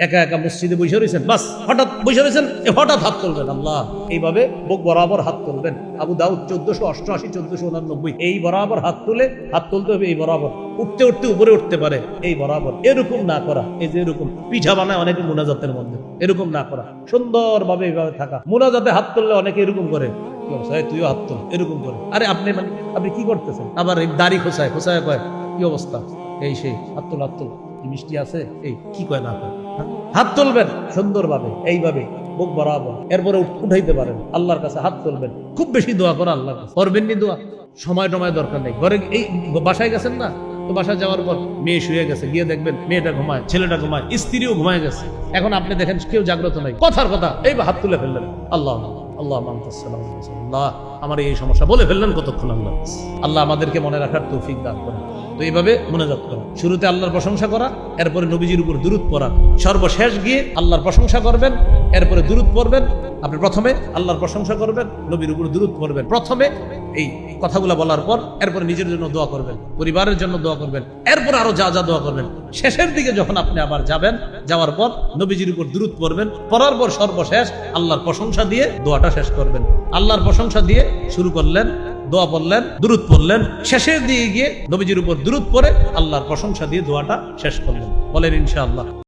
একা একা মসজিদে বসে রয়েছেন, বাস, হঠাৎ বসে রয়েছেন হঠাৎ হাত তুলবেন, আল্লাহ। এইভাবে বুক বরাবর হাত তুলবেন। আবু দাউদ চোদ্দশো অষ্টআশি, চোদ্দশো উনানব্বই, এই বরাবর হাত তুলে, হাত তুলতে হবে এই বরাবর। উঠতে উঠতে, উপরে উঠতে পারে, এই বরাবর। এরকম না করা, এই যে এরকম পিঠা বানায় অনেকে মোনাজাতের মধ্যে, এরকম না করা। সুন্দরভাবে এইভাবে থাকা। মোনাজাতে হাত তুললে অনেকে এরকম করে তুইও হাত তুল। এরকম করে। আরে আপনি মানে আপনি কি করতেছেন? আবার দাড়ি খোসায় খোসায় কয়, কি অবস্থা? এই সেই, হাত তুল হাত তুল। মিষ্টি আছে, এই কি কয় না কয়? হাত তুলবেন সুন্দরভাবে এইভাবে বুক বরাবর এরপরে উঠাইতে পারেন আল্লাহর কাছে হাত তুলবেন খুব বেশি দোয়া করা আল্লাহর কাছে করবেন নি দোয়া সময় টময় দরকার নেই ঘরে এই বাসায় গেছেন না তো বাসায় যাওয়ার পর মেয়ে শুয়ে গেছে গিয়ে দেখবেন মেয়েটা ঘুমায় ছেলেটা ঘুমায় স্ত্রীও ঘুমায় গেছে এখন আপনি দেখেন কেউ জাগ্রত নাই কথার কথা এই হাত তুলে ফেললেন আল্লাহ আল্লাহ আল্লাহ আমার এই সমস্যা বলে ফেললেন কতক্ষণ আল্লাহ আল্লাহ আমাদেরকে মনে রাখার তৌফিক দান করেন তো এইভাবে মোনাজাত করা শুরুতে আল্লাহর প্রশংসা করা, এরপরে নবীজির উপর দূরত পড়া। সর্বশেষ গিয়ে আল্লাহর প্রশংসা করবেন, এরপরে দূরত পড়বেন। আপনি প্রথমে আল্লাহর প্রশংসা করবেন, নবীর উপর দূরত পড়বেন প্রথমে। এই কথাগুলো বলার পর, এরপরে নিজের জন্য দোয়া করবেন, পরিবারের জন্য দোয়া করবেন, এরপর আরও যা যা দোয়া করবেন। শেষের দিকে যখন আপনি আবার যাবেন, যাওয়ার পর নবীজির উপর দূরত পড়বেন, পড়ার পর সর্বশেষ আল্লাহর প্রশংসা দিয়ে দোয়াটা শেষ করবেন। আল্লাহর প্রশংসা দিয়ে শুরু করলেন দোয়া পড়লেন দূরত পড়লেন, শেষের দিকে গিয়ে নবীজির উপর দূরত পরে আল্লাহর প্রশংসা দিয়ে দোয়াটা শেষ করলেন। বলেন ইনশাআল্লাহ।